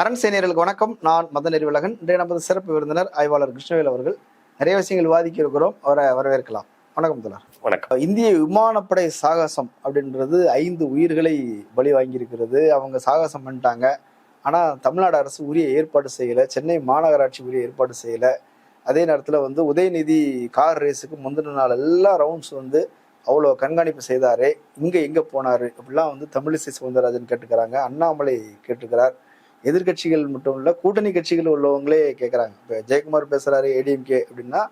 அரண் சேனியர்களுக்கு வணக்கம். நான் மதன் அறிவழகன் இன்றைய நமது சிறப்பு விருந்தினர் ஆய்வாளர் கிருஷ்ணவேல் அவர்கள். நிறைய விஷயங்கள் விவாதிக்க இருக்கிறோம் அவரை வரவேற்கலாம். வணக்கம் தலர் வணக்கம். இந்திய விமானப்படை சாகசம் அப்படின்றது ஐந்து உயிர்களை பலி வாங்கியிருக்கிறது. அவங்க சாகசம் பண்ணிட்டாங்க. ஆனால் தமிழ்நாடு அரசு உரிய ஏற்பாடு செய்யலை. சென்னை மாநகராட்சி உரிய ஏற்பாடு செய்யலை. அதே நேரத்தில் வந்து உதயநிதி கார் ரேஸுக்கு முந்தின நாள் எல்லா ரவுண்ட்ஸ் வந்து அவ்வளோ கண்காணிப்பு செய்தாரே. இங்கே எங்கே போனார்? அப்படிலாம் வந்து தமிழிசை சவுந்தரராஜன் கேட்டுக்கிறாங்க. அண்ணாமலை கேட்டுக்கிறார். எதிர்க்கட்சிகள் மட்டும் இல்லை கூட்டணி கட்சிகள் உள்ளவங்களே கேட்குறாங்க இப்போ ஜெயக்குமார் பேசுகிறாரு ஏடிஎம்கே அப்படின்னா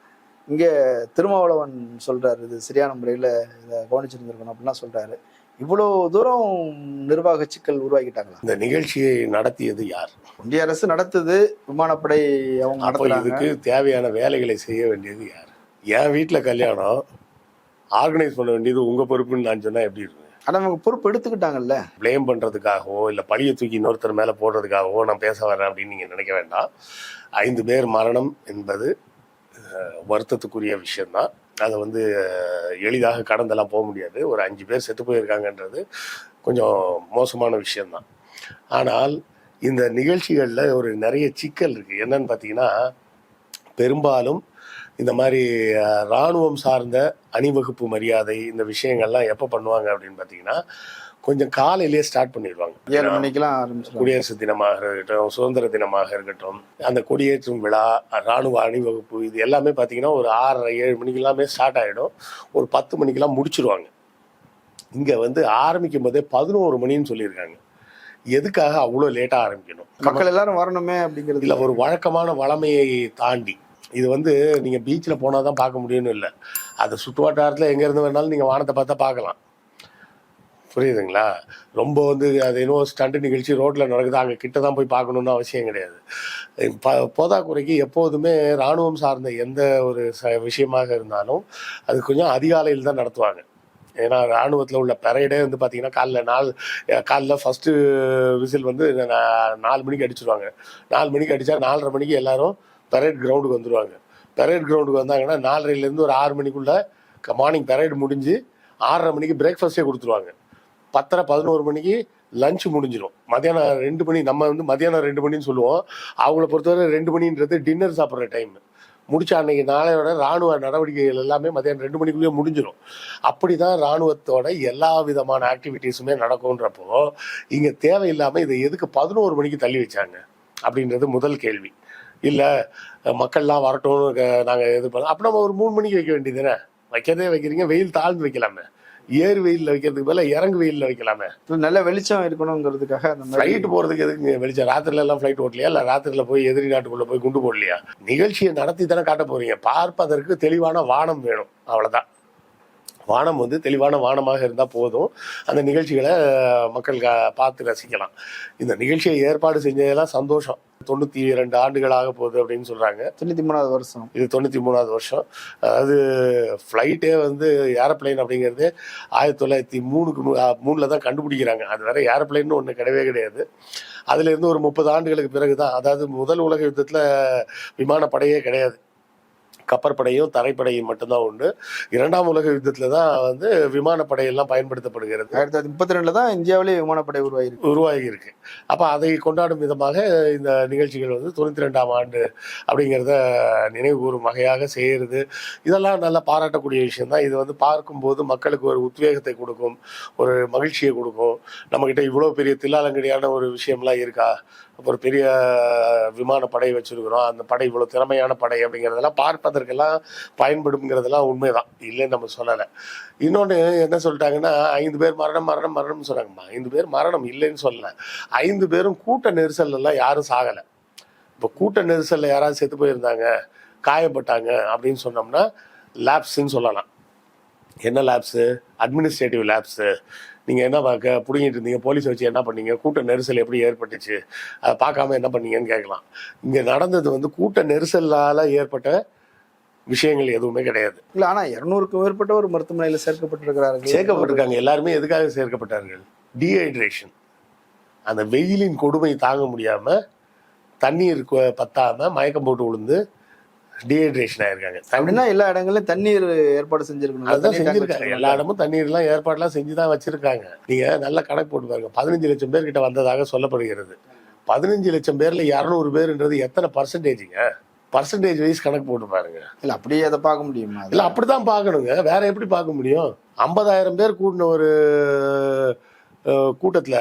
இங்கே திருமாவளவன் சொல்கிறாரு இது சரியான முறையில் இதை கவனிச்சிருந்திருக்கணும் அப்படிலாம் சொல்கிறாரு இவ்வளோ தூரம் நிர்வாக சிக்கல் உருவாக்கிட்டாங்களா? இந்த நிகழ்ச்சியை நடத்தியது யார்? ஒன்றிய அரசு நடத்துது விமானப்படை அவங்க நடத்துறாங்க. இதுக்கு தேவையான வேலைகளை செய்ய வேண்டியது யார்? என் வீட்டில் கல்யாணம் ஆர்கனைஸ் பண்ண வேண்டியது உங்க பொறுப்புன்னு நான் சொன்னா எப்படி இருக்கும்? ஆனால் அவங்க பொறுப்பு எடுத்துக்கிட்டாங்கல்ல. ப்ளேம் பண்ணுறதுக்காகவோ இல்லை பழியை தூக்கி இன்னொருத்தர் மேலே போடுறதுக்காகவோ நான் பேச வரேன் அப்படின்னு நீங்கள் நினைக்க வேண்டாம். ஐந்து பேர் மரணம் என்பது வருத்தத்துக்குரிய விஷயந்தான் அதை வந்து எளிதாக கடந்தெல்லாம் போக முடியாது. ஒரு அஞ்சு பேர் செத்து போயிருக்காங்கன்றது கொஞ்சம் மோசமான விஷயந்தான் ஆனால் இந்த நிகழ்ச்சிகளில் ஒரு நிறைய சிக்கல் இருக்குது என்னன்னு பார்த்தீங்கன்னா பெரும்பாலும் இந்த மாதிரி அஹ், ராணுவம் சார்ந்த அணிவகுப்பு மரியாதை இந்த விஷயங்கள்லாம் எப்போ பண்ணுவாங்க அப்படின்னு பார்த்தீங்கன்னா கொஞ்சம் காலையிலேயே ஸ்டார்ட் பண்ணிடுவாங்க. ஏழு மணிக்கெல்லாம் ஆரம்பிச்சிருவாங்க. குடியரசு தினமாக இருக்கட்டும் சுதந்திர தினமாக இருக்கட்டும் அந்த கொடியேற்றும் விழா ராணுவ அணிவகுப்பு இது எல்லாமே பார்த்தீங்கன்னா ஒரு ஆறரை ஏழு மணிக்கு எல்லாமே ஸ்டார்ட் ஆகிடும் ஒரு பத்து மணிக்கெல்லாம் முடிச்சிருவாங்க. இங்கே வந்து ஆரம்பிக்கும் போதே பதினோரு மணின்னு சொல்லியிருக்காங்க. எதுக்காக அவ்வளோ லேட்டாக ஆரம்பிக்கணும்? மக்கள் எல்லாரும் வரணுமே அப்படிங்கிறது இல்லை ஒரு வழக்கமான வளமையை தாண்டி. இது வந்து நீங்கள் பீச்சில் போனால் தான் பார்க்க முடியும்னு இல்லை. அது சுற்று வட்டாரத்தில் எங்கேருந்து வேணாலும் நீங்கள் வானத்தை பார்த்தா பார்க்கலாம். புரியுதுங்களா? ரொம்ப வந்து அது இன்னும் ஸ்டண்ட் நிகழ்ச்சி ரோட்டில் நடக்குது. அங்கே கிட்ட தான் போய் பார்க்கணுன்னு அவசியம் கிடையாது. ப போதாக்குறைக்கு எப்போதுமே இராணுவம் சார்ந்த எந்த ஒரு ச விஷயமாக இருந்தாலும் அது கொஞ்சம் அதிகாலையில் தான் நடத்துவாங்க. ஏன்னா இராணுவத்தில் உள்ள பெரைடே வந்து பார்த்தீங்கன்னா காலைல நாலு காலைல ஃபஸ்ட்டு விசில் வந்து நாலு மணிக்கு அடிச்சிருவாங்க. நாலு மணிக்கு அடித்தா நாலரை மணிக்கு எல்லாரும் பெரேட் கிரவுண்டுக்கு வந்துடுவாங்க பெரேட் கிரவுண்டுக்கு வந்தாங்கன்னா நாலரைலேருந்து ஒரு ஆறு மணிக்குள்ளே மார்னிங் பெரேட் முடிஞ்சு ஆறரை மணிக்கு பிரேக்ஃபாஸ்ட்டே கொடுத்துருவாங்க. பத்தரை பதினோரு மணிக்கு லஞ்ச் முடிஞ்சிடும் மதியானம் ரெண்டு மணி நம்ம வந்து மதியானம் ரெண்டு மணின்னு சொல்லுவோம். அவங்கள பொறுத்தவரை ரெண்டு மணின்றது டின்னர் சாப்பிட்ற டைம் முடிச்ச அன்னைக்கு நாளையோட ராணுவ நடவடிக்கைகள் எல்லாமே மதியானம் ரெண்டு மணிக்குள்ளேயே முடிஞ்சிடும் அப்படி தான் ராணுவத்தோட எல்லா விதமான ஆக்டிவிட்டீஸுமே நடக்கும்ன்றப்போ இங்கே தேவையில்லாமல் இதை எதுக்கு பதினோரு மணிக்கு தள்ளி வச்சாங்க? அப்படின்றது முதல் கேள்வி. இல்லை மக்கள்லாம் வரட்டும்னு நாங்கள் எதிர்பார்த்தோம் அப்போ நம்ம ஒரு மூணு மணிக்கு வைக்க வேண்டியதுதானே? வைக்கிறதே வைக்கிறீங்க வெயில் தாழ்ந்து வைக்கலாமே. ஏறு வெயிலில் வைக்கிறதுக்கு பதிலா இறங்கு வெயிலில் வைக்கலாமே. நல்ல வெளிச்சம் இருக்கணுங்கிறதுக்காக அந்த ஃப்ளைட் போகிறதுக்கு எதுக்கு வெளிச்சம்? ராத்திரில எல்லாம் ஃப்ளைட் ஓட்டலையா? இல்லை ராத்திரில போய் எதிரி நாட்டுக்குள்ளே போய் குண்டு போடலையா? நிகழ்ச்சியை நடத்தி தானே காட்ட போறீங்க. பார்ப்பதற்கு தெளிவான வானம் வேணும். அவ்வளோதான் வானம் வந்து தெளிவான வானமாக இருந்தால் போதும். அந்த நிகழ்ச்சிகளை மக்கள் க- பார்த்து ரசிக்கலாம். இந்த நிகழ்ச்சியை ஏற்பாடு செஞ்சதெல்லாம் சந்தோஷம். தொண்ணூற்றி இரண்டு ஆண்டுகள் ஆக போகுது அப்படின்னு சொல்கிறாங்க தொண்ணூத்தி மூணாவது வருஷம். இது தொண்ணூற்றி மூணாவது வருஷம். அதாவது ஃப்ளைட்டே வந்து ஏரோப்ளைன் அப்படிங்கிறது ஆயிரத்தி தொள்ளாயிரத்தி மூணுக்கு மூணில் தான் கண்டுபிடிக்கிறாங்க. அது வேற ஏரோப்ளைன்னு ஒன்று கிடையவே கிடையாது. அதுலேருந்து ஒரு முப்பது ஆண்டுகளுக்கு பிறகு தான் அதாவது முதல் உலக யுத்தத்தில் விமானப்படையே கிடையாது. கப்பற்படையும் தரைப்படையும் மட்டும்தான் உண்டு. இரண்டாம் உலக யுத்தத்தில் தான் வந்து விமானப்படையெல்லாம் பயன்படுத்தப்படுகிறது. ஆயிரத்தி தொள்ளாயிரத்தி முப்பத்தி ரெண்டுல தான் இந்தியாவிலே விமானப்படை உருவாகி இருக்கு அப்போ அதை கொண்டாடும் விதமாக இந்த நிகழ்ச்சிகள் வந்து தொண்ணூற்றி ரெண்டாம் ஆண்டு அப்படிங்கிறத நினைவு கூறும் வகையாக செய்கிறது இதெல்லாம் நல்லா பாராட்டக்கூடிய விஷயம் தான் இது வந்து பார்க்கும்போது மக்களுக்கு ஒரு உத்வேகத்தை கொடுக்கும் ஒரு மகிழ்ச்சியை கொடுக்கும். நம்மக்கிட்ட இவ்வளோ பெரிய தில்லாலங்கடியான ஒரு விஷயம்லாம் இருக்கா? ஒரு பெரிய விமானப்படை வச்சிருக்கிறோம். அந்த படை இவ்வளோ திறமையான படை அப்படிங்கிறதெல்லாம் பார்ப்பதற்கெல்லாம் பயன்படுங்கிறதெல்லாம் உண்மைதான். இல்லைன்னு நம்ம சொல்லலை. இன்னொன்று என்ன சொல்லிட்டாங்கன்னா ஐந்து பேர் மரணம் மரணம் மரணம்னு சொன்னாங்கம்மா. ஐந்து பேர் மரணம் இல்லைன்னு சொல்லல. ஐந்து பேரும் கூட்ட நெரிசல்லாம் எல்லாம் யாரும் சாகலை. இப்போ கூட்ட நெரிசல்ல யாராவது செத்து போயிருந்தாங்க காயப்பட்டாங்க அப்படின்னு சொன்னோம்னா லேப்ஸ்ன்னு சொல்லலாம். என்ன லேப்ஸு? Administrative lapse. நீங்கள் என்ன பார்க்க? பிடுங்கிட்டு இருந்தீங்க போலீஸ் வச்சு என்ன பண்ணீங்க? கூட்ட நெரிசல் எப்படி ஏற்பட்டுச்சு? அதை பார்க்காம என்ன பண்ணீங்கன்னு கேட்கலாம். இங்கே நடந்தது வந்து கூட்ட நெரிசலால் ஏற்பட்ட விஷயங்கள் எதுவுமே கிடையாது. இல்ல ஆனா இருநூறுக்கும் மேற்பட்ட ஒரு மருத்துவமனையில சேர்க்கப்பட்டிருக்கிறார்கள். சேர்க்கப்பட்டிருக்காங்க. எல்லாருமே எதுக்காக சேர்க்கப்பட்டார்கள்? டீஹைட்ரேஷன் அந்த வெயிலின் கொடுமை தாங்க முடியாம தண்ணீர் கு- பத்தாம மயக்கம் போட்டு விழுந்து டீஹைட்ரேஷன் ஆயிருக்காங்க. அப்படின்னா எல்லா இடங்களையும் தண்ணீர் ஏற்பாடு செஞ்சிருக்கணும். அதுதான் செஞ்சிருக்காங்க. எல்லா இடமும் தண்ணீர் எல்லாம் ஏற்பாடுலாம் செஞ்சு தான் வச்சிருக்காங்க. நீங்க நல்ல கணக்கு போட்டு பாருங்க. பதினஞ்சு லட்சம் பேர் கிட்ட வந்ததாக சொல்லப்படுகிறது. பதினஞ்சு லட்சம் பேர்ல இரநூறு பேருன்றது எத்தனை பர்சன்டேஜுங்க பர்சன்டேஜ் வைஸ் கணக்கு போட்டு பாருங்க. இல்ல அப்படியே அதை பார்க்க முடியுமா? இல்ல அப்படித்தான் பார்க்கணுங்க. வேற எப்படி பார்க்க முடியும்? ஐம்பதாயிரம் பேர் கூட்டின ஒரு கூட்டத்துல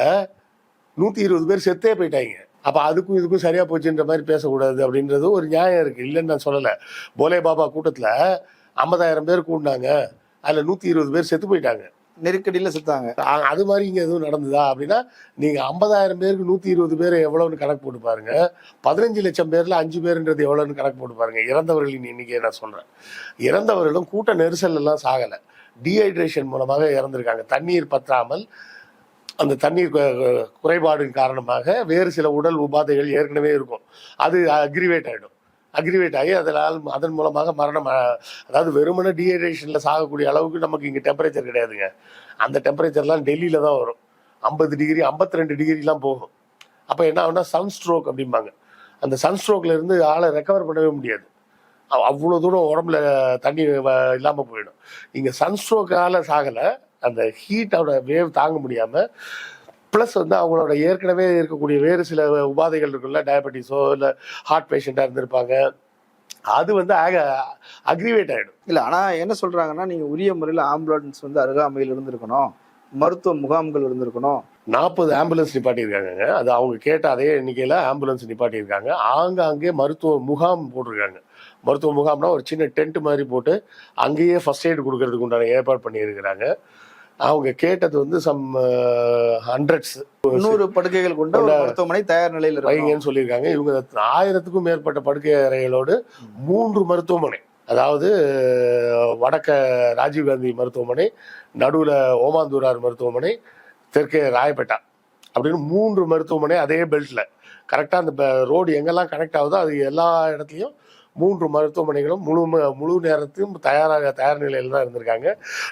நூத்தி இருபது பேர் செத்தே போயிட்டாங்க. அப்ப அதுக்கும் இதுக்கும் சரியா போச்சுன்ற மாதிரி பேசக்கூடாது அப்படின்றது ஒரு நியாயம் இருக்கு. இல்லைன்னு நான் சொல்லல. போலே பாபா கூட்டத்துல ஐம்பதாயிரம் பேர் கூட்டினாங்க அதுல நூத்தி இருபது பேர் செத்து போயிட்டாங்க. நெருக்கடியில் செத்தாங்க. அது மாதிரி இங்கே எதுவும் நடந்ததா? அப்படின்னா நீங்கள் ஐம்பதாயிரம் பேருக்கு நூற்றி இருபது பேர் எவ்வளோன்னு கணக்கு போட்டு பாருங்க. பதினஞ்சு லட்சம் பேரில் அஞ்சு பேருன்றது எவ்வளோன்னு கணக்கு போட்டு பாருங்க. இறந்தவர்களின் எண்ணிக்கையை நான் சொல்கிறேன் இறந்தவர்களும் கூட்ட நெரிசல் எல்லாம் டீஹைட்ரேஷன் மூலமாக இறந்துருக்காங்க. தண்ணீர் பற்றாமல் அந்த தண்ணீர் குறைபாடு குறைபாடின் காரணமாக வேறு சில உடல் உபாதைகள் ஏற்கனவே இருக்கும். அது அக்ரிவேட் ஆகிடும் அக்ரிவேட் ஆகி அதனால் அதன் மூலமாக மரணம் அதாவது வெறுமனே டீஹைட்ரேஷனில் சாகக்கூடிய அளவுக்கு நமக்கு இங்கே டெம்பரேச்சர் கிடையாதுங்க. அந்த டெம்பரேச்சர்லாம் டெல்லியில் தான் வரும். ஐம்பது டிகிரி 52 ரெண்டு டிகிரிலாம் போகும். அப்போ என்ன ஆகுனா சன் ஸ்ட்ரோக் அப்படிம்பாங்க. அந்த சன் ஸ்ட்ரோக்ல இருந்து ஆளை ரெக்கவர் பண்ணவே முடியாது. அவ்வளோ தூரம் உடம்புல தண்ணி வ- போயிடும். இங்கே சன் ஸ்ட்ரோக்கால சாகலை. அந்த ஹீட்டோட வேவ் தாங்க முடியாமல் ப்ளஸ் வந்து அவங்களோட ஏற்கனவே இருக்கக்கூடிய வேறு சில உபாதைகள் இருக்குல்ல டயபெட்டிஸோ இல்லை ஹார்ட் பேஷண்ட்டாக இருந்திருப்பாங்க. அது வந்து அக்ரிவேட் ஆகிடும் இல்ல ஆனா என்ன சொல்றாங்கன்னா நீங்க உரிய முறையில ஆம்புலன்ஸ் வந்து அருகாமையில் இருந்திருக்கணும். மருத்துவ முகாம்கள் இருந்திருக்கணும். நாற்பது ஆம்புலன்ஸ் நிப்பாட்டியிருக்காங்க அது அவங்க கேட்ட அதே எண்ணிக்கையில் ஆம்புலன்ஸ் நிப்பாட்டியிருக்காங்க. ஆங்காங்கே மருத்துவ முகாம் போட்டிருக்காங்க. மருத்துவ முகாம்னா ஒரு சின்ன டென்ட் மாதிரி போட்டு அங்கேயே ஃபர்ஸ்ட் எய்டு கொடுக்கறதுக்கு உண்டான ஏற்பாடு பண்ணியிருக்கிறாங்க. அவங்க கேட்டது வந்து சம் ஹண்ட்ரட்ஸ் நூறு படுக்கைகள் கொண்ட மருத்துவமனை தயார் நிலையில் வைங்கன்னு சொல்லியிருக்காங்க. இவங்க ஆயிரத்துக்கும் மேற்பட்ட படுக்கை அறைகளோடு மூன்று மருத்துவமனை அதாவது வடக்க ராஜீவ்காந்தி மருத்துவமனை நடுவில் ஓமாந்தூரார் மருத்துவமனை தெற்கே ராயப்பேட்டா அப்படின்னு மூன்று மருத்துவமனை அதே பெல்ட்ல கரெக்டாக அந்த ரோடு எங்கெல்லாம் கனெக்ட் ஆகுதோ அது எல்லா இடத்துலையும் மூன்று மருத்துவமனைகளும் முழு முழு நேரத்தையும் தயாராக தயார் நிலையில் தான் இருந்திருக்காங்க.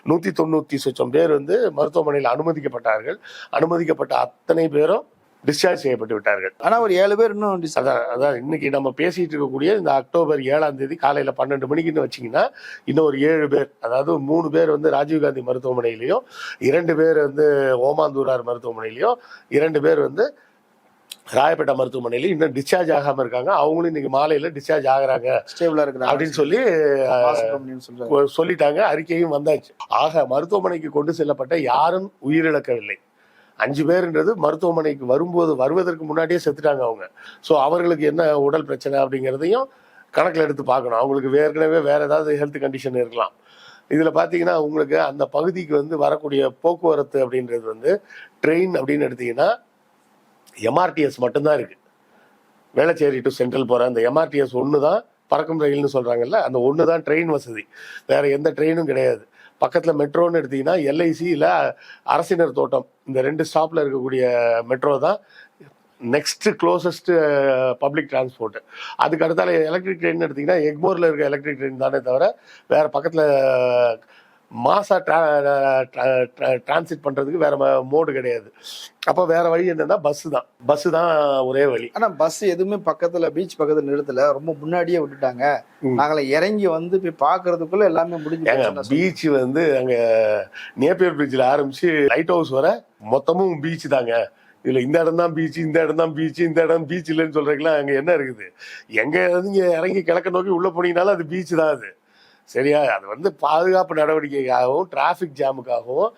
நூற்றி தொண்ணூற்றி சொச்சம் பேர் வந்து மருத்துவமனையில் அனுமதிக்கப்பட்டார்கள். அனுமதிக்கப்பட்ட அத்தனை பேரும் டிஸ்சார்ஜ் செய்யப்பட்டு விட்டார்கள். ஆனா ஒரு ஏழு பேர் இன்னும் அதான் அதான் இன்னைக்கு நம்ம பேசிட்டு இருக்கக்கூடிய இந்த அக்டோபர் ஏழாம் தேதி காலையில பன்னெண்டு மணிக்குன்னு வச்சீங்கன்னா இன்னும் ஒரு ஏழு பேர் அதாவது மூணு பேர் வந்து ராஜீவ்காந்தி மருத்துவமனையிலையும் இரண்டு பேர் வந்து ஓமாந்தூரார் மருத்துவமனையிலையும் இரண்டு பேர் வந்து ராயப்பேட்டை மருத்துவமனையிலையும் இன்னும் டிஸ்சார்ஜ் ஆகாம இருக்காங்க. அவங்களும் இன்னைக்கு மாலையில டிஸ்சார்ஜ் ஆகுறாங்க. ஸ்டேபிளா இருக்கிறாங்க. அப்படின்னு சொல்லி சொல்லிட்டாங்க. அறிக்கையும் வந்தாச்சு. ஆக மருத்துவமனைக்கு கொண்டு செல்லப்பட்ட யாரும் உயிரிழக்கவில்லை. அஞ்சு பேருன்றது மருத்துவமனைக்கு வரும்போது வருவதற்கு முன்னாடியே செத்துட்டாங்க அவங்க. ஸோ அவர்களுக்கு என்ன உடல் பிரச்சனை அப்படிங்கிறதையும் கணக்கில் எடுத்து பார்க்கணும். அவங்களுக்கு ஏற்கனவே வேற ஏதாவது ஹெல்த் கண்டிஷன் இருக்கலாம். இதில் பார்த்தீங்கன்னா உங்களுக்கு அந்த பகுதிக்கு வந்து வரக்கூடிய போக்குவரத்து அப்படின்றது வந்து ட்ரெயின் அப்படின்னு எடுத்தீங்கன்னா எம்ஆர்டிஎஸ் மட்டும்தான் இருக்கு. வேளச்சேரி டு சென்ட்ரல் போகிற அந்த எம்ஆர்டிஎஸ் ஒன்று தான் பறக்கும் ரயில்னு சொல்கிறாங்கல்ல அந்த ஒன்று தான் ட்ரெயின் வசதி. வேற எந்த ட்ரெயினும் கிடையாது. பக்கத்தில் மெட்ரோன்னு எடுத்தீங்கன்னா எல்ஐசியில் அரசினர் தோட்டம் இந்த ரெண்டு ஸ்டாப்பில் இருக்கக்கூடிய மெட்ரோ தான் நெக்ஸ்ட்டு க்ளோசஸ்ட்டு பப்ளிக் டிரான்ஸ்போர்ட்டு அதுக்கு அடுத்தால எலக்ட்ரிக் ட்ரெயின் எடுத்தீங்கன்னா எக்மோரில் இருக்க எலக்ட்ரிக் ட்ரெயின் தானே தவிர வேறு பக்கத்தில் மாசா டிரான்சிட் பண்ணுறதுக்கு வேற மோடு கிடையாது. அப்போ வேற வழி என்னன்னா பஸ்ஸு தான். பஸ்ஸு தான் ஒரே வழி. ஆனா பஸ் எதுவுமே பக்கத்துல பீச் பக்கத்துல நிறுத்தல. ரொம்ப முன்னாடியே விட்டுட்டாங்க. நாங்கள இறங்கி வந்து போய் பாக்குறதுக்குள்ள எல்லாமே முடிஞ்சு. பீச் வந்து அங்க நேப்பியர் பிரிட்ஜில் ஆரம்பிச்சு லைட் ஹவுஸ் வர மொத்தமும் பீச் தாங்க. இதுல இந்த இடம் தான் பீச் இந்த இடம் தான் பீச் இந்த இடம் பீச் இல்லைன்னு சொல்றீங்களா அங்க என்ன இருக்குது? எங்க இறங்கி கிழக்க நோக்கி உள்ள போனீங்கனாலும் அது பீச் தான் அது. சரியா? அது வந்து பாதுகாப்பு நடவடிக்கைக்காகவும் டிராஃபிக் ஜாமுக்காகவும்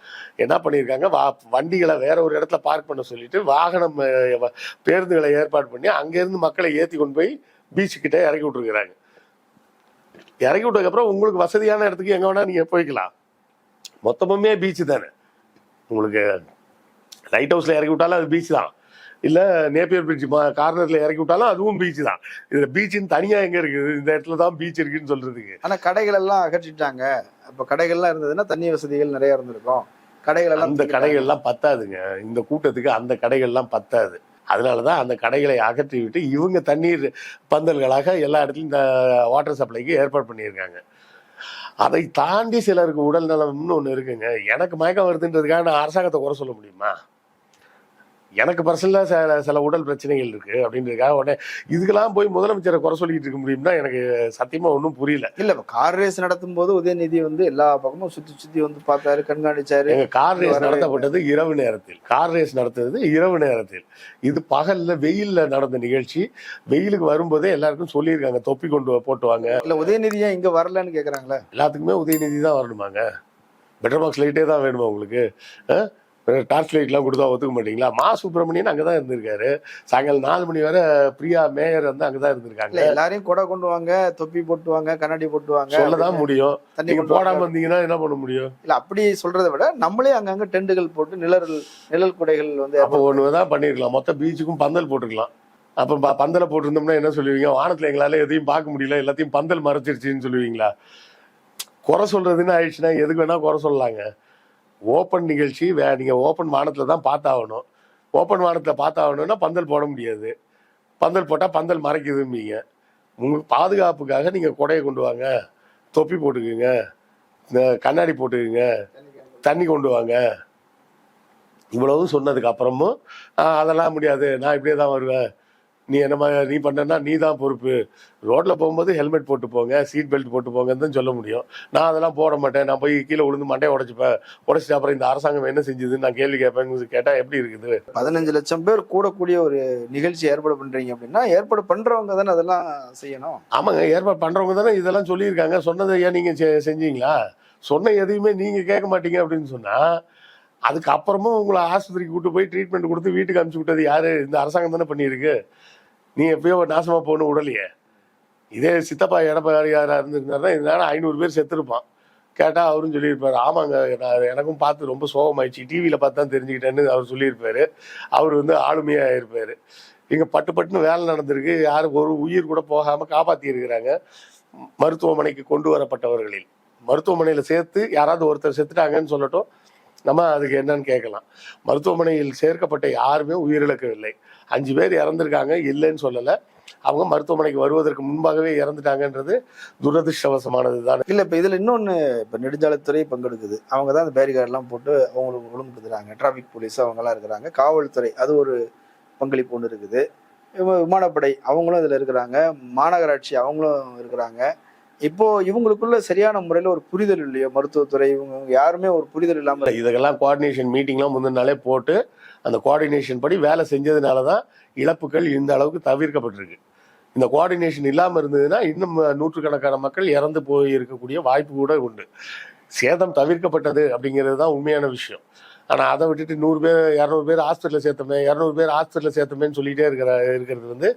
என்ன பண்ணியிருக்காங்க? வா வண்டிகளை வேற ஒரு இடத்துல பார்க் பண்ண சொல்லிட்டு வாகனம் பேருந்துகளை ஏற்பாடு பண்ணி அங்கேருந்து மக்களை ஏற்றி கொண்டு போய் பீச் இறக்கி விட்டுருக்குறாங்க. இறக்கி விட்டதுக்கப்புறம் உங்களுக்கு வசதியான இடத்துக்கு எங்கே வேணால் நீங்கள் போய்க்கலாம். மொத்தமுமே பீச்சு தானே. உங்களுக்கு லைட் ஹவுஸில் இறக்கி விட்டாலும் அது பீச் தான். இல்லை நேப்பியர் பிரிட்ஜ் கார்னரில் இறக்கி விட்டாலும் அதுவும் பீச் தான். இதில் பீச்சுன்னு தனியாக எங்கே இருக்குது? இந்த இடத்துல தான் பீச் இருக்குன்னு சொல்கிறதுக்கு ஆனா கடைகள் எல்லாம் அகற்றிட்டாங்க. அப்ப கடைகள்லாம் இருந்ததுன்னா தண்ணி வசதிகள் நிறைய இருந்திருக்கும். கடைகள் எல்லாம் அந்த கடைகள்லாம் பத்தாதுங்க. இந்த கூட்டத்துக்கு அந்த கடைகள்லாம் பத்தாது. அதனால தான் அந்த கடைகளை அகற்றி விட்டு இவங்க தண்ணீர் பந்தல்களாக எல்லா இடத்துலையும் இந்த வாட்டர் சப்ளைக்கு ஏற்பாடு பண்ணியிருக்காங்க. அதை தாண்டி சிலருக்கு உடல் நலம்னு ஒன்று இருக்குங்க. எனக்கு மயக்கம் வருதுன்றதுக்காக நான் அரசாங்கத்தை குறை சொல்ல முடியுமா? எனக்கு பர்சனலாக சில சில உடல் பிரச்சனைகள் இருக்கு அப்படின்றதுக்காக உடனே இதுக்கெல்லாம் போய் முதலமைச்சரை குறை சொல்லிட்டு இருக்க முடியும்னா எனக்கு சத்தியமா ஒன்றும் புரியல. இல்ல இப்ப கார் ரேஸ் நடத்தும் போது உதயநிதி வந்து எல்லா பக்கமும் சுத்தி சுத்தி வந்து பார்த்தாரு கண்காணிச்சாரு. கார் ரேஸ் நடத்தப்பட்டது இரவு நேரத்தில். கார் ரேஸ் நடத்துறது இரவு நேரத்தில். இது பகல்ல வெயில்ல நடந்த நிகழ்ச்சி. வெயிலுக்கு வரும்போதே எல்லாருக்கும் சொல்லியிருக்காங்க தொப்பி கொண்டு வா- போட்டு வாங்க. இல்ல உதயநிதி ஏன் இங்க வரலன்னு கேக்குறாங்களே? எல்லாத்துக்குமே உதயநிதி தான் வரணுமாங்க? பெட்டர் பாக்ஸ் லைட்டே தான் வேணுமா உங்களுக்கு? டார்ச் லைட்லாம் கொடுத்தா ஒத்துக்க மாட்டீங்களா? மா சுப்பிரமணியன் அங்கே தான் இருந்திருக்காரு. சாயங்காலம் நாலு மணி வரை பிரியா மேயர் வந்து அங்கே தான் இருந்திருக்காங்க எல்லாரையும் கொடை கொண்டு வாங்க தொப்பி போட்டு வாங்க கண்ணாடி போட்டு வாங்க சொல்லதான் முடியும். நீங்க. போடாம இருந்தீங்கன்னா என்ன பண்ண முடியும்? இல்ல அப்படி சொல்றதை விட நம்மளே அங்கங்க டென்ட்டுகள் போட்டு நிழல் நிழல் குடைகள் வந்து அப்போ ஒன்று தான் பண்ணிருக்கலாம். மொத்த பீச்சுக்கும் பந்தல் போட்டுருக்கலாம். அப்போ பந்தலை போட்டிருந்தோம்னா என்ன சொல்லுவீங்க? வானத்துல எங்களால எதையும் பார்க்க முடியல. எல்லாத்தையும் பந்தல் மறைச்சிருச்சுன்னு சொல்லுவீங்களா? குறை சொல்றதுன்னு ஆயிடுச்சுன்னா எதுக்கு வேணா குறை சொல்லலாங்க. ஓப்பன் நிகழ்ச்சி வே நீங்கள் ஓப்பன் வானத்தில் தான் பார்த்தாகணும். ஓப்பன் வானத்தில் பார்த்தாகணும்னா பந்தல் போட முடியாது. பந்தல் போட்டால் பந்தல் மறைக்குதும்பீங்க. உங்கள் பாதுகாப்புக்காக நீங்கள் கொடையை கொண்டு வாங்க. தொப்பி போட்டுக்குங்க. இந்த கண்ணாடி போட்டுக்குங்க. தண்ணி கொண்டு வாங்க. இவ்வளவும் சொன்னதுக்கு அப்புறமும் அதெல்லாம் முடியாது. நான் இப்படியே தான் வருவேன். நீ என்ன நீ பண்ணனா நீ தான் பொறுப்பு. ரோட்ல போகும்போது ஹெல்மெட் போட்டு போங்க சீட் பெல்ட் போட்டு போங்கன்னு தான் சொல்ல முடியும். நான் அதெல்லாம் போட மாட்டேன். நான் போய் கீழே விழுந்து மண்டையை உடைச்சுப்பேன். உடைச்சிட்டு அப்புறம் இந்த அரசாங்கம் என்ன செஞ்சதுன்னு நான் கேள்வி கேட்பேன்னு கேட்டா எப்படி இருக்குது? பதினஞ்சு லட்சம் பேர் கூடக்கூடிய ஒரு நிகழ்ச்சி ஏற்பாடு பண்றீங்க அப்படின்னா ஏற்பாடு பண்றவங்க தானே அதெல்லாம் செய்யணும். ஆமாங்க ஏற்பாடு பண்றவங்க தானே இதெல்லாம் சொல்லியிருக்காங்க. சொன்னதை ஏன் நீங்க செ- செஞ்சீங்களா? சொன்ன எதையுமே நீங்க கேட்க மாட்டீங்க அப்படின்னு சொன்னா அதுக்கப்புறமும் உங்களை ஆஸ்பத்திரிக்கு கூட்டு போய் ட்ரீட்மெண்ட் கொடுத்து வீட்டுக்கு அனுப்பிச்சு விட்டது யாரு? இந்த அரசாங்கம் தானே பண்ணியிருக்கு. நீ எப்பயோ நாசமா போகணும் உடலையே இதே சித்தப்பா எடப்பாடி யாரா இருந்திருந்தாருன்னா இதனால ஐநூறு பேர் செத்துருப்பான். கேட்டா அவரும் சொல்லியிருப்பாரு ஆமாங்க நான் எனக்கும் பார்த்து ரொம்ப சோகமாயிடுச்சு. டிவியில பார்த்து தான் தெரிஞ்சுக்கிட்டேன்னு அவர் சொல்லியிருப்பாரு. அவர் வந்து ஆளுமையா இருப்பாரு. இங்க பட்டு பட்டுன்னு வேலை நடந்திருக்கு. யாரும் ஒரு உயிர் கூட போகாம காப்பாத்தி இருக்கிறாங்க மருத்துவமனைக்கு கொண்டு வரப்பட்டவர்களில். மருத்துவமனையில சேர்த்து யாராவது ஒருத்தர் செத்துட்டாங்கன்னு சொல்லட்டும் நம்ம அதுக்கு என்னன்னு கேட்கலாம். மருத்துவமனையில் சேர்க்கப்பட்ட யாருமே உயிரிழக்கவில்லை. அஞ்சு பேர் இறந்திருக்காங்க இல்லைன்னு சொல்லலை. அவங்க மருத்துவமனைக்கு வருவதற்கு முன்பாகவே இறந்துட்டாங்கன்றது துரதிருஷ்டவசமானது தான். இல்லை இப்போ இதில் இன்னொன்று இப்போ நெடுஞ்சாலைத்துறை பங்கெடுக்குது. அவங்க தான் அந்த பேரிகார்டெலாம் போட்டு அவங்களுக்கு ஒழுங்குபடுத்துறாங்க டிராஃபிக் போலீஸ் அவங்கெல்லாம் இருக்கிறாங்க. காவல்துறை அது ஒரு பங்களிப்பு ஒன்று இருக்குது. விமானப்படை அவங்களும் இதில் இருக்கிறாங்க. மாநகராட்சி அவங்களும் இருக்கிறாங்க. இப்போ இவங்களுக்குள்ள சரியான முறையில ஒரு புரிதல் இல்லையோ? மருத்துவத்துறை இவங்க யாருமே ஒரு புரிதல் இல்லாமல் இருக்கு. இதுக்கெல்லாம் கோஆர்டினேஷன் மீட்டிங்லாம் முந்தின நாளே போட்டு அந்த கோஆர்டினேஷன் படி வேலை செஞ்சதுனால தான் இழப்புகள் இந்த அளவுக்கு தவிர்க்கப்பட்டிருக்கு. இந்த கோஆர்டினேஷன் இல்லாமல் இருந்ததுன்னா இன்னும் நூற்றுக்கணக்கான மக்கள் இறந்து போய் இருக்கக்கூடிய வாய்ப்பு கூட உண்டு. சேதம் தவிர்க்கப்பட்டது அப்படிங்கிறது தான் உண்மையான விஷயம். ஆனால் அதை விட்டுட்டு நூறு பேர் இரநூறு பேர் ஹாஸ்பிட்டலில் சேர்த்தமே இரநூறு பேர் ஹாஸ்பிட்டலில் சேர்த்தமேன்னு சொல்லிட்டே இருக்கிற இருக்கிறது வந்து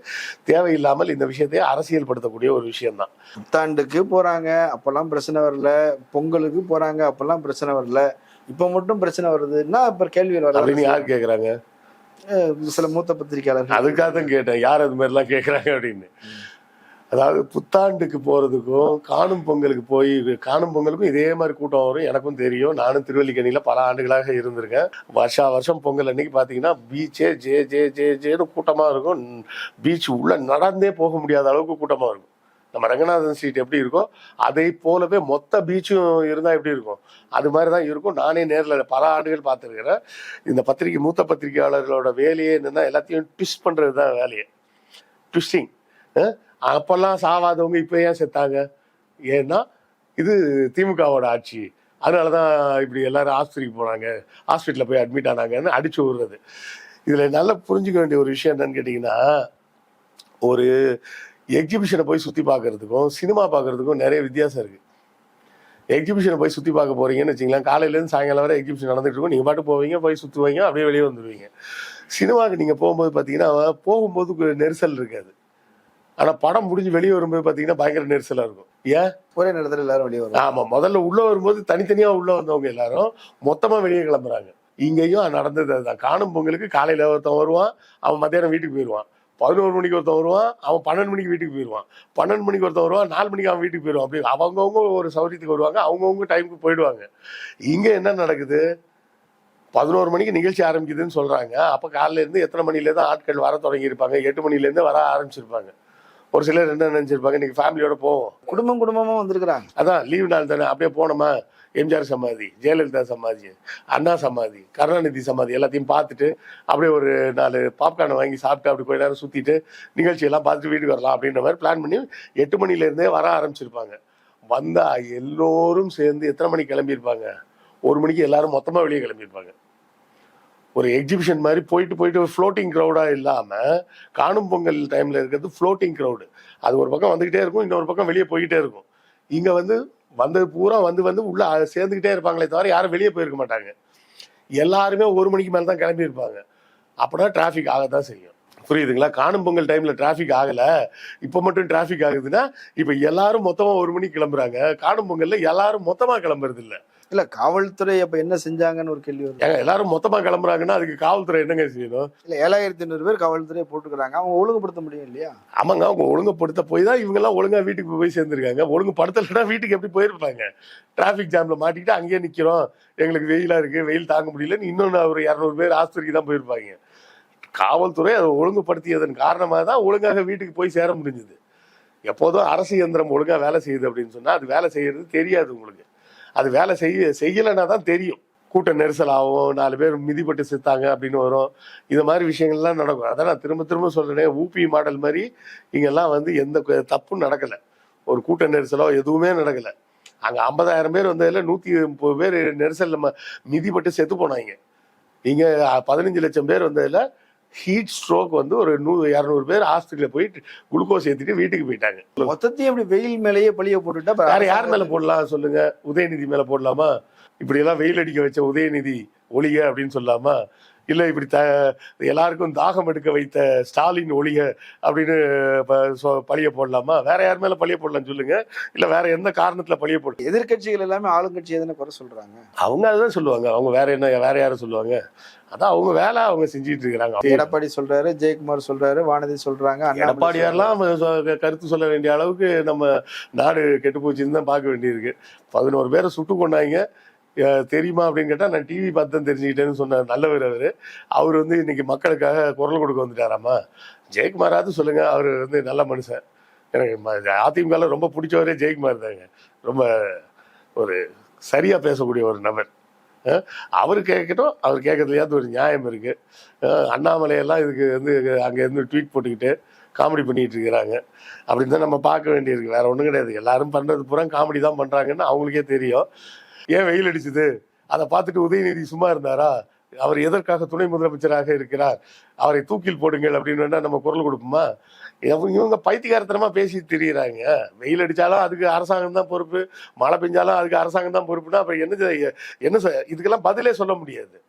தேவையில்லாமல் இந்த விஷயத்தை அரசியல்படுத்தக்கூடிய ஒரு விஷயம்தான். புத்தாண்டுக்கு போறாங்க அப்பெல்லாம் பிரச்சனை வரல. பொங்கலுக்கு போறாங்க அப்பெல்லாம் பிரச்சனை வரல. இப்ப மட்டும் பிரச்சனை வருதுன்னா இப்ப அப்படின்னு வர யார் கேட்குறாங்க சில மூத்த பத்திரிகையாளர்கள் அதுக்காக தான் கேட்டேன். யார் அது மாதிரிலாம் கேட்குறாங்க அப்படின்னு. அதாவது புத்தாண்டுக்கு போகிறதுக்கும் காணும் பொங்கலுக்கு போய் காணும் பொங்கலுக்கும் இதே மாதிரி கூட்டம் வரும். எனக்கும் தெரியும். நானும் திருவல்லிக்கணியில் பல ஆண்டுகளாக இருந்திருக்கேன். வருஷா வருஷம் பொங்கல் அன்னைக்கு பார்த்தீங்கன்னா பீச்சே ஜே ஜே ஜே ஜேன்னு கூட்டமாக இருக்கும். பீச் உள்ள நடந்தே போக முடியாத அளவுக்கு கூட்டமாக இருக்கும். நம்ம ரங்கநாதன் ஸ்ட்ரீட் எப்படி இருக்கோ அதை போலவே மொத்த பீச்சும் இருந்தால் எப்படி இருக்கும்? அது மாதிரி தான் இருக்கும். நானே நேரில் பல ஆண்டுகள் பார்த்துருக்கிறேன். இந்த பத்திரிகை மூத்த பத்திரிகையாளர்களோட வேலையே என்னன்னா எல்லாத்தையும் ட்விஸ்ட் பண்ணுறது தான் வேலையே ட்விஸ்டிங் அப்பெல்லாம் சாவாதவங்க இப்போ ஏன் செத்தாங்க? ஏன்னா இது திமுகவோட ஆட்சி. அதனால தான் இப்படி எல்லாரும் ஆஸ்பத்திரிக்கு போனாங்க. ஹாஸ்பிட்டலில் போய் அட்மிட் ஆனாங்கன்னு அடிச்சு விடுறது இதில் நல்லா புரிஞ்சுக்க வேண்டிய ஒரு விஷயம் என்னன்னு கேட்டிங்கன்னா ஒரு எக்ஸிபிஷனை போய் சுற்றி பார்க்கறதுக்கும் சினிமா பார்க்கறதுக்கும் நிறைய வித்தியாசம் இருக்குது எக்ஸிபிஷனை போய் சுற்றி பார்க்க போகிறீங்கன்னு வச்சுங்களேன் காலையிலேருந்து சாயங்காலம் வரை எக்ஸிபிஷன் நடந்துட்டு இருக்கும். நீங்கள் பாட்டு போவீங்க போய் சுற்றுவீங்க அப்படியே வெளியே வந்துடுவீங்க சினிமாவுக்கு நீங்கள் போகும்போது பார்த்தீங்கன்னா போகும்போது நெரிசல் இருக்காது. ஆனால் படம் முடிஞ்சு வெளியே வரும்போது பார்த்தீங்கன்னா பயங்கர நெரிசலாக இருக்கும். ஏன்? ஒரே நேரத்துல எல்லாரும் வெளியே வருவாங்க. ஆமாம் முதல்ல உள்ளே வரும்போது தனித்தனியாக உள்ளே வந்தவங்க எல்லாரும் மொத்தமாக வெளியே கிளம்புறாங்க. இங்கேயும் நடந்தது அதுதான். காணும் பொங்கலுக்கு காலையில் ஒருத்தன் வருவான் அவன் மத்தியானம் வீட்டுக்கு போயிடுவான் பதினோரு மணிக்கு ஒருத்தன் வருவான் அவன் பன்னெண்டு மணிக்கு வீட்டுக்கு போயிடுவான் பன்னெண்டு மணிக்கு ஒருத்தன் வருவான் நாலு மணிக்கு அவன் வீட்டுக்கு போயிடுவான் அப்படி அவங்கவுங்க ஒரு சௌரியத்துக்கு வருவாங்க அவங்கவுங்க டைமுக்கு போயிடுவாங்க. இங்கே என்ன நடக்குது? பதினோரு மணிக்கு நிகழ்ச்சி ஆரம்பிக்குதுன்னு சொல்றாங்க. அப்போ காலையில இருந்து எத்தனை மணிலேருந்து ஆட்கள் வர தொடங்கியிருப்பாங்க? எட்டு மணிலேருந்து வர ஆரம்பிச்சிருப்பாங்க. ஒரு சிலர் என்ன நினைச்சிருப்பாங்க? இன்னைக்கு ஃபேமிலியோட போவோம். குடும்பம் குடும்பமா வந்திருக்கிறாங்க. அதான் லீவ் நாள் தானே. அப்படியே போனோமா? எம்ஜிஆர் சமாதி ஜெயலலிதா சமாதி அண்ணா சமாதி கருணாநிதி சமாதி எல்லாத்தையும் பார்த்துட்டு அப்படியே ஒரு நாலு பாப்கார்னை வாங்கி சாப்பிட்டு அப்படி கொஞ்ச நேரம் சுற்றிட்டு நிகழ்ச்சியெல்லாம் பார்த்துட்டு வீட்டுக்கு வரலாம் அப்படின்ற மாதிரி பிளான் பண்ணி எட்டு மணிலேருந்தே வர ஆரம்பிச்சிருப்பாங்க. வந்தா எல்லோரும் சேர்ந்து எத்தனை மணிக்கு கிளம்பியிருப்பாங்க? ஒரு மணிக்கு எல்லாரும் மொத்தமாக வெளியே கிளம்பியிருப்பாங்க. ஒரு எக்ஸிபிஷன் மாதிரி போயிட்டு போயிட்டு ஃப்ளோட்டிங் க்ரௌடாக இல்லாமல் காணும் பொங்கல் டைமில் இருக்கிறது ஃப்ளோட்டிங் க்ரௌடு அது ஒரு பக்கம் வந்துக்கிட்டே இருக்கும் இன்னொரு பக்கம் வெளியே போய்கிட்டே இருக்கும். இங்கே வந்து வந்தது பூரா வந்து வந்து உள்ளே சேர்ந்துக்கிட்டே இருப்பாங்களே தவிர யாரும் வெளியே போயிருக்க மாட்டாங்க. எல்லாருமே ஒரு மணிக்கு மேலே தான் கிளம்பியிருப்பாங்க அப்படின்னா டிராஃபிக் ஆகத்தான் செய்யும். புரியுதுங்களா? காணும் பொங்கல் டைமில் டிராஃபிக் ஆகலை. இப்போ மட்டும் டிராஃபிக் ஆகுதுன்னா இப்போ எல்லாரும் மொத்தமாக ஒரு மணிக்கு கிளம்புறாங்க. காணும் பொங்கலில் எல்லாரும் மொத்தமாக கிளம்புறது இல்லை இல்ல காவல்துறை அப்ப என்ன செஞ்சாங்கன்னு ஒரு கேள்வி வருது. எல்லாரும் மொத்தமா கிளம்புறாங்கன்னா அதுக்கு காவல்துறை என்னங்க செய்யணும் இல்ல ஏழாயிரத்தி ஐநூறு பேர் காவல்துறையை போட்டுக்கிறாங்க. அவங்க ஒழுங்குபடுத்த முடியும் இல்லையா? ஆமாங்க அவங்க ஒழுங்குபடுத்த போய் தான் இவங்க எல்லாம் ஒழுங்கா வீட்டுக்கு போய் சேர்ந்துருக்காங்க. ஒழுங்குபடுத்தலைன்னா வீட்டுக்கு எப்படி போயிருப்பாங்க? டிராஃபிக் ஜாம்ல மாட்டிக்கிட்டு அங்கேயே நிக்கிறோம். எங்களுக்கு வெயிலா இருக்கு வெயில் தாங்க முடியலன்னு இன்னொன்று ஒரு இரநூறு பேர் ஆஸ்பத்திரிக்கு தான் போயிருப்பாங்க. காவல்துறை அதை ஒழுங்குபடுத்தியதன் காரணமாக தான் ஒழுங்காக வீட்டுக்கு போய் சேர முடிஞ்சது. எப்போதும் அரசு இயந்திரம் ஒழுங்கா வேலை செய்யுது அப்படின்னு சொன்னா அது வேலை செய்யறது தெரியாது உங்களுக்கு. அது வேலை செய்ய செய்யலைன்னா தான் தெரியும். கூட்ட நெரிசல் ஆகும் நாலு பேர் மிதிப்பட்டு செத்தாங்க அப்படின்னு வரும். இது மாதிரி விஷயங்கள்லாம் நடக்கும். அதான் நான் திரும்ப திரும்ப சொல்றேனே ஊபி மாடல் மாதிரி இங்கெல்லாம் வந்து எந்த தப்பும் நடக்கலை. ஒரு கூட்ட நெரிசலோ எதுவுமே நடக்கலை. அங்கே ஐம்பதாயிரம் பேர் வந்ததில் நூற்றி முப்பது பேர் நெரிசல் ம- மிதிப்பட்டு செத்து போனாங்க. இங்கே பதினஞ்சு லட்சம் பேர் வந்ததில் ஹீட் ஸ்ட்ரோக் வந்து ஒரு நூறு இரநூறு பேர் ஹாஸ்பிட்டல போய் குளுக்கோஸ் ஏத்திட்டு வீட்டுக்கு போயிட்டாங்க. மொத்தத்தையும் இப்படி வெயில் மேலேயே பழிய போட்டுட்டா வேற யார் மேல போடலாம் சொல்லுங்க. உதயநிதி மேல போடலாமா? இப்படி எல்லாம் வெயில் அடிக்க வச்ச உதயநிதி ஒளிக அப்படின்னு சொல்லலாமா இல்ல இப்படி த எல்லாருக்கும் தாகம் எடுக்க வைத்த ஸ்டாலின் ஒளிக அப்படின்னு பழிய போடலாமா? வேற யார் மேல பழிய போடலாம் சொல்லுங்க. இல்ல வேற எந்த காரணத்துல பழிய போடலாம் எதிர்க்கட்சிகள் எல்லாமே ஆளுங்கட்சி எதனா குறை சொல்றாங்க. அவங்க அதுதான் சொல்லுவாங்க. அவங்க வேற என்ன வேற யாரும் சொல்லுவாங்க? அதான் அவங்க வேலை அவங்க செஞ்சிட்டு இருக்கிறாங்க. எடப்பாடி சொல்றாரு ஜெயக்குமார் சொல்றாரு வானதி சொல்றாங்க எடப்பாடியாரெல்லாம் கருத்து சொல்ல வேண்டிய அளவுக்கு நம்ம நாடு கெட்டு போச்சுன்னு தான் பார்க்க வேண்டியிருக்கு. பதினோரு பேரை சுட்டு கொண்டாங்க. தெரியுமா அப்படின்னு கேட்டா நான் டிவி பார்த்து தான் தெரிஞ்சுக்கிட்டேன்னு சொன்னார். நல்லவர் அவர். அவர் வந்து இன்னைக்கு மக்களுக்காக குரல் கொடுக்க வந்துட்டாராமா? ஜெயக்குமாராவது சொல்லுங்க. அவர் வந்து நல்ல மனுஷன். எனக்கு ம- ரொம்ப பிடிச்சவரே ஜெயக்குமார் தாங்க. ரொம்ப ஒரு சரியா பேசக்கூடிய ஒரு நபர். அவர் கேட்கட்டும் அவர் கேட்கறதுலையாவது ஒரு நியாயம் இருக்கு. அண்ணாமலையெல்லாம் இதுக்கு வந்து அங்கே இருந்து ட்வீட் போட்டுக்கிட்டு காமெடி பண்ணிட்டு இருக்கிறாங்க. அப்படின்னு தான் நம்ம பார்க்க வேண்டியிருக்கு. வேற ஒன்றும் கிடையாது. எல்லாரும் பண்றது பூரா காமெடி தான் பண்றாங்கன்னு அவங்களுக்கே தெரியும். ஏன் வெயில் அடிச்சுது? அதை பார்த்துட்டு உதயநிதி சும்மா இருந்தாரா? அவர் எதற்காக துணை முதலமைச்சராக இருக்கிறார்? அவரை தூக்கில் போடுங்கள் அப்படின்னு வேணா நம்ம குரல் கொடுப்போமா? இவங்க பைத்தியகாரத்தனமா பேசி திரியிறாங்க. வெயில் அடிச்சாலும் அதுக்கு அரசாங்கம் தான் பொறுப்பு. மழை பெஞ்சாலும் அதுக்கு அரசாங்கம் தான் பொறுப்புனா அப்புறம் என்ன செய்ய- என்ன இதுக்கெல்லாம் பதிலே சொல்ல முடியாது.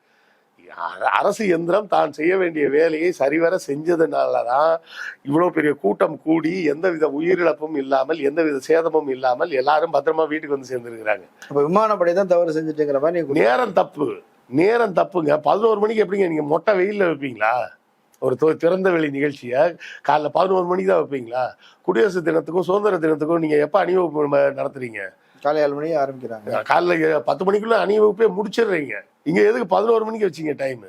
அரசு எந்திரம் தான் செய்ய வேண்டிய வேலையை சரிவர செஞ்சதுனால தான் இவ்வளோ பெரிய கூட்டம் கூடி எந்தவித உயிரிழப்பும் இல்லாமல் எந்தவித சேதமும் இல்லாமல் எல்லாரும் பத்திரமா வீட்டுக்கு வந்து சேர்ந்துருக்கிறாங்க. அப்ப விமானப்படை தான் தவறு செஞ்சுட்டுங்கிற மாதிரி நேரம் தப்பு. நேரம் தப்புங்க. பதினோரு மணிக்கு எப்படிங்க? நீங்க மொட்டை வெயில்ல வைப்பீங்களா? ஒரு திறந்த வெளி நிகழ்ச்சியை காலைல பதினோரு மணிக்கு தான் வைப்பீங்களா? குடியரசு தினத்துக்கும் சுதந்திர தினத்துக்கும் நீங்க எப்ப அணிவகுப்பு நடத்துறீங்க? காலை ஏழு மணிக்கு ஆரம்பிக்கிறாங்க. காலைல பத்து மணிக்குள்ள அணிவகுப்பே முடிச்சிடுறீங்க. இங்க எதுக்கு பதினோரு மணிக்கு வச்சீங்க டைம்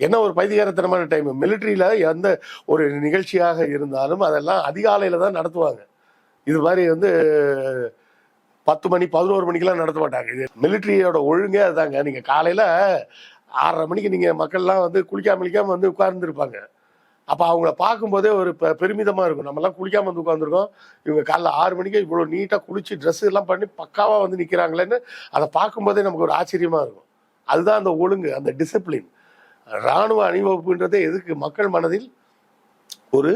என்ன ஒரு பைத்தியகாரத்தனமான டைம் மிலிட்ரியில எந்த ஒரு நிகழ்ச்சியாக இருந்தாலும் அதெல்லாம் அதிகாலையில தான் நடத்துவாங்க. இது மாதிரி வந்து பத்து மணி பதினோரு மணிக்கெல்லாம் நடத்த மாட்டாங்க. இது மிலிட்ரியோட ஒழுங்கே அதுதாங்க. நீங்க காலையில ஆறரை மணிக்கு நீங்க மக்கள்லாம் வந்து குளிக்காம குளிக்காம வந்து உட்கார்ந்துருப்பாங்க. அப்போ அவங்கள பார்க்கும்போதே ஒரு பெ- இருக்கும். நம்மலாம் குளிக்காமல் வந்து உட்காந்துருக்கோம் இவங்க காலைல ஆறு மணிக்கு இவ்வளோ நீட்டாக குளிச்சு ட்ரெஸ் எல்லாம் பண்ணி பக்காவாக வந்து நிற்கிறாங்களேன்னு அதை பார்க்கும்போதே நமக்கு ஒரு ஆச்சரியமாக இருக்கும். அதுதான் அந்த ஒழுங்கு அந்த டிசிப்ளின் ராணுவ அணிவகுப்புன்றதே எதுக்கு? மக்கள் மனதில் ஒரு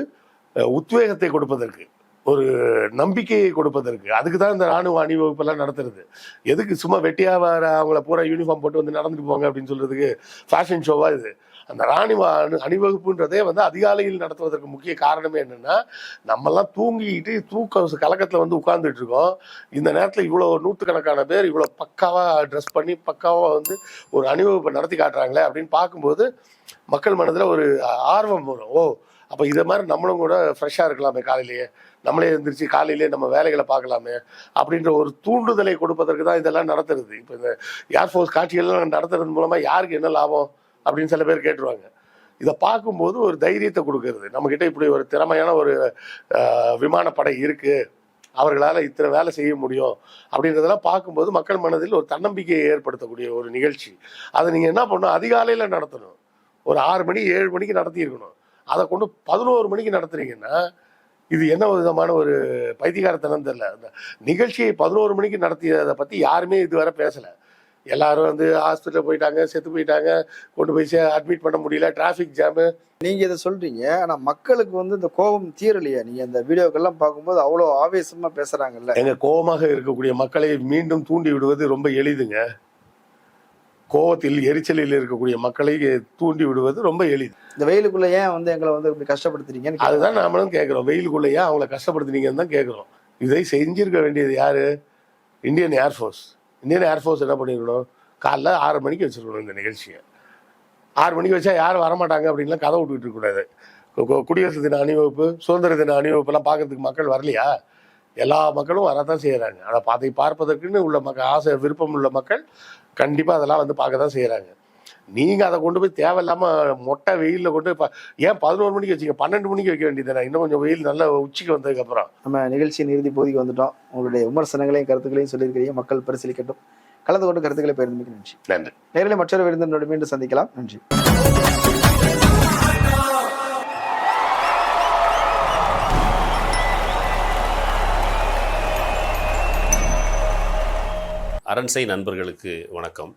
உத்வேகத்தை கொடுப்பதற்கு ஒரு நம்பிக்கையை கொடுப்பதற்கு. அதுக்கு தான் இந்த ராணுவ அணிவகுப்பெல்லாம் நடத்துறது. எதுக்கு சும்மா வெட்டியாக வர அவங்கள பூரா யூனிஃபார்ம் போட்டு வந்து நடந்துட்டு போங்க அப்படின்னு சொல்றதுக்கு ஃபேஷன் ஷோவா இது. அந்த ராணி அணி அணிவகுப்புன்றதே வந்து அதிகாலையில் நடத்துவதற்கு முக்கிய காரணமே என்னென்னா நம்மெல்லாம் தூங்கிட்டு தூக்க கலக்கத்தில் வந்து உட்கார்ந்துட்டு இருக்கோம். இந்த நேரத்தில் இவ்வளோ நூற்றுக்கணக்கான பேர் இவ்வளோ பக்காவாக ட்ரெஸ் பண்ணி பக்காவாக வந்து ஒரு அணிவகுப்பை நடத்தி காட்டுறாங்களே அப்படின்னு பார்க்கும்போது மக்கள் மனதில் ஒரு ஆர்வம் வரும். ஓ அப்போ இதை மாதிரி நம்மளும் கூட ஃப்ரெஷ்ஷாக இருக்கலாமே காலையிலேயே. நம்மளே எழுந்திரிச்சு காலையிலேயே நம்ம வேலைகளை பார்க்கலாமே அப்படின்ற ஒரு தூண்டுதலை கொடுப்பதற்கு தான் இதெல்லாம் நடத்துறது. இப்போ இந்த ஏர்ஃபோர்ஸ் காட்சிகள்லாம் நடத்துறது மூலமாக யாருக்கு என்ன லாபம்? அப்படின்னு சில பேர் கேட்டுருவாங்க. இதை பார்க்கும்போது ஒரு தைரியத்தை கொடுக்கறது. நம்மக்கிட்ட இப்படி ஒரு திறமையான ஒரு விமானப்படை இருக்குது அவர்களால் இத்தனை வேலை செய்ய முடியும். அப்படின்றதெல்லாம் பார்க்கும்போது மக்கள் மனதில் ஒரு தன்னம்பிக்கையை ஏற்படுத்தக்கூடிய ஒரு நிகழ்ச்சி. அதை நீங்கள் என்ன பண்ணணும்? அதிகாலையில் நடத்தணும். ஒரு ஆறு மணி ஏழு மணிக்கு நடத்தியிருக்கணும். அதை கொண்டு பதினோரு மணிக்கு நடத்துறீங்கன்னா இது என்ன விதமான ஒரு பைத்தியகாரத்தனம் தெரியல. அந்த நிகழ்ச்சியை பதினோரு மணிக்கு நடத்தியதை பற்றி யாருமே இதுவரை பேசலை. எல்லாரும் வந்து ஹாஸ்பிட்டல் போயிட்டாங்க செத்து போயிட்டாங்க கொண்டு போய் அட்மிட் பண்ண முடியல டிராஃபிக் ஜாமு நீங்க இதை சொல்றீங்க ஆனா மக்களுக்கு வந்து இந்த கோபம் தீரலையா. நீங்க அந்த வீடியோக்கெல்லாம் பார்க்கும்போது அவ்வளவு ஆவேசமா பேசுறாங்கல்ல. எங்க கோபமாக இருக்கக்கூடிய மக்களை மீண்டும் தூண்டி விடுவது ரொம்ப எளிதுங்க. கோபத்தில் எரிச்சலில் இருக்கக்கூடிய மக்களை தூண்டி விடுவது ரொம்ப எளிது. இந்த வெயிலுக்குள்ள ஏன் வந்து எங்களை வந்து இப்படி கஷ்டப்படுத்துறீங்கன்னு. அதுதான் நாமளும் கேட்குறோம் வெயிலுக்குள்ளேயே அவங்கள கஷ்டப்படுத்துனீங்கன்னு தான் கேட்குறோம் இதை செஞ்சிருக்க வேண்டியது யாரு? இந்தியன் ஏர்ஃபோர்ஸ் இந்தியன் ஏர்ஃபோர்ஸ் என்ன பண்ணிருக்கணும்? காலைல ஆறு மணிக்கு வச்சிருக்கணும் இந்த நிகழ்ச்சியை. ஆறு மணிக்கு வச்சா யாரும் வரமாட்டாங்க அப்படின்லாம் கதை விட்டுக்கிட்டு இருக்கக்கூடாது கு- குடியரசு தின அணிவகுப்பு சுதந்திர தின அணிவகுப்புலாம் பார்க்கறதுக்கு மக்கள் வரலையா? எல்லா மக்களும் வரதான் செய்கிறாங்க அதை அதை பார்ப்பதற்குன்னு உள்ள மக்கள் ஆசை விருப்பம் உள்ள மக்கள் கண்டிப்பாக அதெல்லாம் வந்து பார்க்க தான் செய்கிறாங்க நீங்கள் அதை கொண்டு போய் தேவையில்லாமல் மொட்டை வெயிலில் கொண்டு போய் ப- ஏன் பதினோரு மணிக்கு வச்சீங்க? பன்னெண்டு மணிக்கு வைக்க வேண்டியதுதானே? இன்னும் கொஞ்சம் வெயில் நல்ல உச்சிக்கு வந்ததுக்கப்புறம். நம்ம நிகழ்ச்சியின் இறுதி பகுதிக்கு வந்துட்டோம். உங்களுடைய விமர்சனங்களையும் கருத்துக்களையும் சொல்லியிருக்கிறீங்க. மக்கள் பரிசீலிக்கட்டும். கலந்து கொண்டு கருத்துக்களை பகிர்ந்து நன்றி. நன்றி. நேரில் மற்றொரு விருந்தினோடு மீண்டும் சந்திக்கலாம். நன்றி. அரண்சை நண்பர்களுக்கு வணக்கம்.